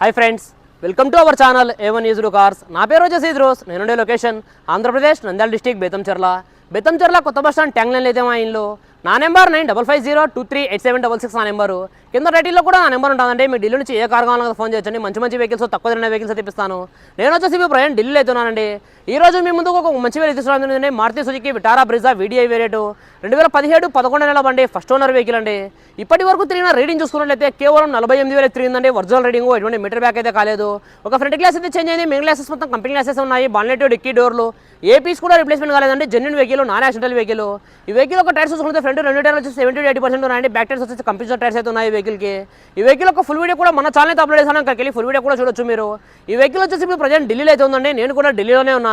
Hi friends welcome to our channel A1 ఈజ్రూ cars నా పేరు వచ్చేసి ఇద్రోస్. నేనుండే లొకేషన్ ఆంధ్రప్రదేశ్ నంద్యాల డిస్టిక్ బేతంచెర్ల బేతంచెర్ల కొత్త బస్ స్టాండ్ ట్యాంగ్ లైన్ అయితే మా ఇంట్లో నా number nine double five zero two three eight seven double six నా నెంబరు కింద టైటిల్లో కూడా నా నెంబర్ ఉంటుందండి. మీ ఢిల్లీ నుంచి ఏ కార్ కావాలన్నా ఫోన్ చేయొచ్చండి. మంచి మంచి వెహికల్స్ తక్కువ తిన్న వెహికల్స్ తెప్పిస్తాను నేను వచ్చేసి మీ ప్రయాణం ఢిల్లీలో అవుతున్నానండి ఈ రోజు మీ ముందుకు ఒక మంచి vehicle తీసుకురాండి Maruti Suzuki Vitara Brezza VDI variant. రెండు వేల పదిహేడు పదకొండు నెలల బండి ఫస్ట్ ఓనర్ వెహికల్ అండి. ఇప్పటి వరకు తిరిగిన రీడింగ్ చూసుకున్నట్లయితే కేవలం నలభై ఎనిమిది వేలు తిరిగిందండి. ఒరిజినల్ రీడింగ్ ఎటువంటి మీటర్ బ్యాక్ అయితే కాలేదు. ఒక ఫ్రంట్ గ్లాస్ అయితే చేంజ్ అయింది. మెయిన్ గ్లాసెస్ మొత్తం కంపెనీ గ్లాసెస్ ఉన్నాయి. బాన్లెట్ డిక్కీ డోర్లు. ఏ పీస్ కూడా రిప్లేస్మెంట్ కాలేదండి. Genuine vehicle non accidental vehicle ఈ వెహికల్ ఒక టైర్స్ చూసుకుంటే ఫ్రంట్ రెండు టైర్లు వచ్చి సెవెంటీ ఎయిటీ పర్సెంట్ ఉన్నాయండి. బ్యాక్ టైర్స్ వచ్చి కంపెనీ టైర్స్ అయితే ఉన్నాయి వెహికల్కి ఈ వెహికల్ ఒక ఫుల్ వీడియో కూడా మన ఛానల్ అయితే అప్లోడ్ చేశాను. అక్కడికి వెళ్ళి ఫుల్ వీడియో కూడా చూడొచ్చు మీరు. ఈ వెహికల్ వచ్చేసి ఇప్పుడు ప్రజెంట్ ఢిల్లీలో అయితే ఉందండి. నేను కూడా ఢిల్లీలోనే ఉన్నాను.